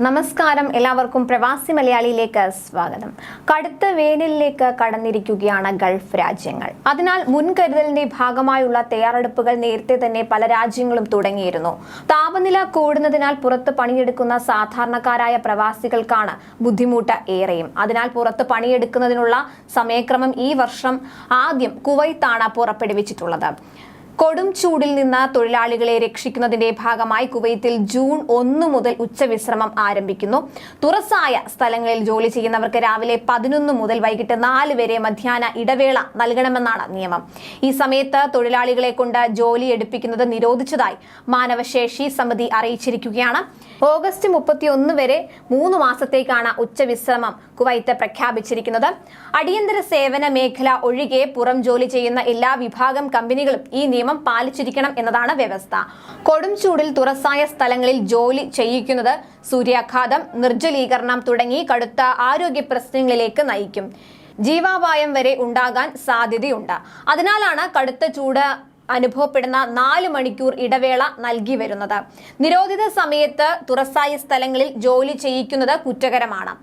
നമസ്കാരം. എല്ലാവർക്കും പ്രവാസി മലയാളിയിലേക്ക് സ്വാഗതം. കടുത്ത വേനലിലേക്ക് കടന്നിരിക്കുകയാണ് ഗൾഫ് രാജ്യങ്ങൾ. അതിനാൽ മുൻകരുതലിന്റെ ഭാഗമായുള്ള തയ്യാറെടുപ്പുകൾ നേരത്തെ തന്നെ പല രാജ്യങ്ങളും തുടങ്ങിയിരുന്നു. താപനില കൂടുന്നതിനാൽ പുറത്ത് പണിയെടുക്കുന്ന സാധാരണക്കാരായ പ്രവാസികൾക്കാണ് ബുദ്ധിമുട്ട് ഏറെയും. അതിനാൽ പുറത്ത് പണിയെടുക്കുന്നതിനുള്ള സമയക്രമം ഈ വർഷം ആദ്യം കുവൈത്താണ് പുറപ്പെടുവിച്ചിട്ടുള്ളത്. കൊടും ചൂടിൽ നിന്ന് തൊഴിലാളികളെ രക്ഷിക്കുന്നതിന്റെ ഭാഗമായി കുവൈത്തിൽ ജൂൺ ഒന്ന് മുതൽ ഉച്ചവിശ്രമം ആരംഭിക്കുന്നു. തുറസായ സ്ഥലങ്ങളിൽ ജോലി ചെയ്യുന്നവർക്ക് രാവിലെ പതിനൊന്ന് മുതൽ വൈകിട്ട് നാല് വരെ മധ്യാഹ്ന ഇടവേള നൽകണമെന്നാണ് നിയമം. ഈ സമയത്ത് തൊഴിലാളികളെ കൊണ്ട് ജോലി എടുപ്പിക്കുന്നത് നിരോധിച്ചതായി മാനവശേഷി സമിതി അറിയിച്ചിരിക്കുകയാണ്. ഓഗസ്റ്റ് മുപ്പത്തിയൊന്ന് വരെ മൂന്ന് മാസത്തേക്കാണ് ഉച്ചവിശ്രമം കുവൈത്ത് പ്രഖ്യാപിച്ചിരിക്കുന്നത്. അടിയന്തര സേവന മേഖല ഒഴികെ പുറം ജോലി ചെയ്യുന്ന എല്ലാ വിഭാഗം കമ്പനികളും ഈ നിയമം പാലിച്ചിരിക്കണം എന്നതാണ് വ്യവസ്ഥ. കൊടും ചൂടിൽ തുറസായ സ്ഥലങ്ങളിൽ ജോലി ചെയ്യിക്കുന്നത് സൂര്യാഘാതം നിർജലീകരണം തുടങ്ങി കടുത്ത ആരോഗ്യ പ്രശ്നങ്ങളിലേക്ക് നയിക്കും. ജീവാപായം വരെ ഉണ്ടാകാൻ സാധ്യതയുണ്ട്. അതിനാലാണ് കടുത്ത ചൂട് അനുഭവപ്പെടുന്ന നാല് മണിക്കൂർ ഇടവേള നൽകി വരുന്നത്. നിരോധിത സമയത്ത് തുറസായ സ്ഥലങ്ങളിൽ ജോലി ചെയ്യിക്കുന്നത് കുറ്റകരമാണ്.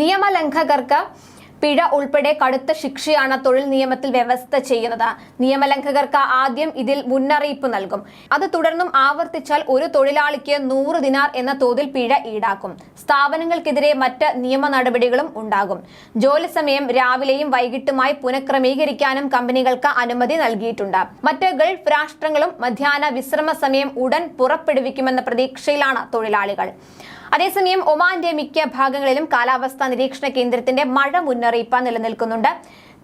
നിയമലംഘകർക്ക് പിഴ ഉൾപ്പെടെ കടുത്ത ശിക്ഷയാണ് തൊഴിൽ നിയമത്തിൽ വ്യവസ്ഥ ചെയ്യുന്നത്. നിയമലംഘകർക്ക് ആദ്യം ഇതിൽ മുന്നറിയിപ്പ് നൽകും. അത് തുടർന്നും ആവർത്തിച്ചാൽ ഒരു തൊഴിലാളിക്ക് നൂറ് ദിനാർ എന്ന തോതിൽ പിഴ ഈടാക്കും. സ്ഥാപനങ്ങൾക്കെതിരെ മറ്റ് നിയമ നടപടികളും ഉണ്ടാകും. ജോലി സമയം രാവിലെയും വൈകിട്ടുമായി പുനഃക്രമീകരിക്കാനും കമ്പനികൾക്ക് അനുമതി നൽകിയിട്ടുണ്ട്. മറ്റ് ഗൾഫ് രാഷ്ട്രങ്ങളും മധ്യാഹ്ന വിശ്രമ സമയം ഉടൻ പുറപ്പെടുവിക്കുമെന്ന പ്രതീക്ഷയിലാണ് തൊഴിലാളികൾ. അതേസമയം ഒമാന്റെ മിക്ക ഭാഗങ്ങളിലും കാലാവസ്ഥാ നിരീക്ഷണ കേന്ദ്രത്തിന്റെ മഴ മുന്നറിയിപ്പ് നിലനിൽക്കുന്നുണ്ട്.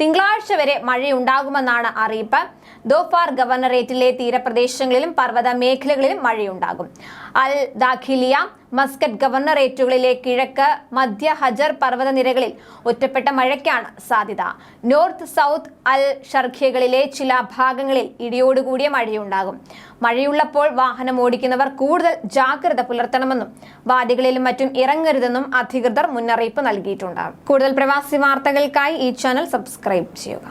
തിങ്കളാഴ്ച വരെ മഴയുണ്ടാകുമെന്നാണ് അറിയിപ്പ്. ദോഫാർ ഗവർണറേറ്റിലെ തീരപ്രദേശങ്ങളിലും പർവത മേഖലകളിലും മഴയുണ്ടാകും. അൽ ദാഖിലിയ മസ്കറ്റ് ഗവർണറേറ്റുകളിലെ കിഴക്ക് മധ്യ ഹജർ പർവത നിരകളിൽ ഒറ്റപ്പെട്ട മഴയ്ക്കാണ് സാധ്യത. നോർത്ത് സൗത്ത് അൽ ഷർഖ്യകളിലെ ചില ഭാഗങ്ങളിൽ ഇടിയോടുകൂടിയ മഴയുണ്ടാകും. മഴയുള്ളപ്പോൾ വാഹനം ഓടിക്കുന്നവർ കൂടുതൽ ജാഗ്രത പുലർത്തണമെന്നും വാദികളിലും മറ്റും ഇറങ്ങരുതെന്നും അധികൃതർ മുന്നറിയിപ്പ് നൽകിയിട്ടുണ്ട്. കൂടുതൽ പ്രവാസി വാർത്തകൾക്കായി ഈ ചാനൽ സബ്സ്ക്രൈബ് ചെയ്യുക.